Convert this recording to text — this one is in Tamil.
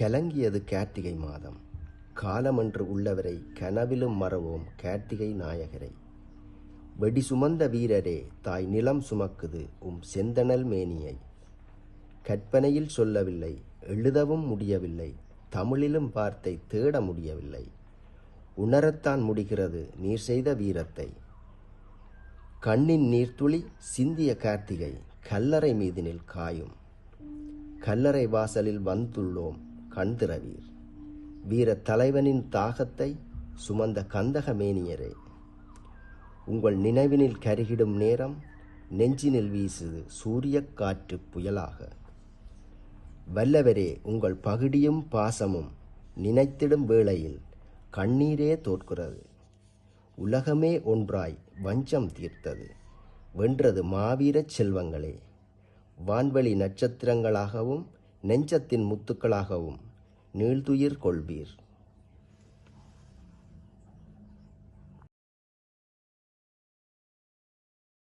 கலங்கியது கார்த்திகை மாதம். காலமன்று உள்ளவரை கனவிலும் மறவோம் கார்த்திகை நாயகரை. வெடி சுமந்த வீரரே தாய் நிலம் சுமக்குது உம் செந்தனல் மேனியை. கற்பனையில் சொல்லவில்லை எழுதவும் முடியவில்லை தமிழிலும் வார்த்தை தேட முடியவில்லை. உணரத்தான் முடிகிறது நீர் செய்த வீரத்தை. கண்ணின் நீர்த்துளி சிந்திய கார்த்திகை கல்லறை மீதினில் காயும். கல்லறை வாசலில் வந்துள்ளோம் கண்திரவீர். வீர தலைவனின் தாகத்தை சுமந்த கந்தக மேனியரே உங்கள் நினைவினில் கருகிடும் நேரம் நெஞ்சினில் வீசுது சூரியக் காற்று புயலாக. வல்லவரே உங்கள் பகுடியும் பாசமும் நினைத்திடும் வேளையில் கண்ணீரே தோற்கிறது. உலகமே ஒன்றாய் வஞ்சம் தீர்த்தது. வென்றது மாவீரச் செல்வங்களே வான்வெளி நட்சத்திரங்களாகவும் நெஞ்சத்தின் முத்துக்களாகவும் நீள்துயிர் கொள்வீர்.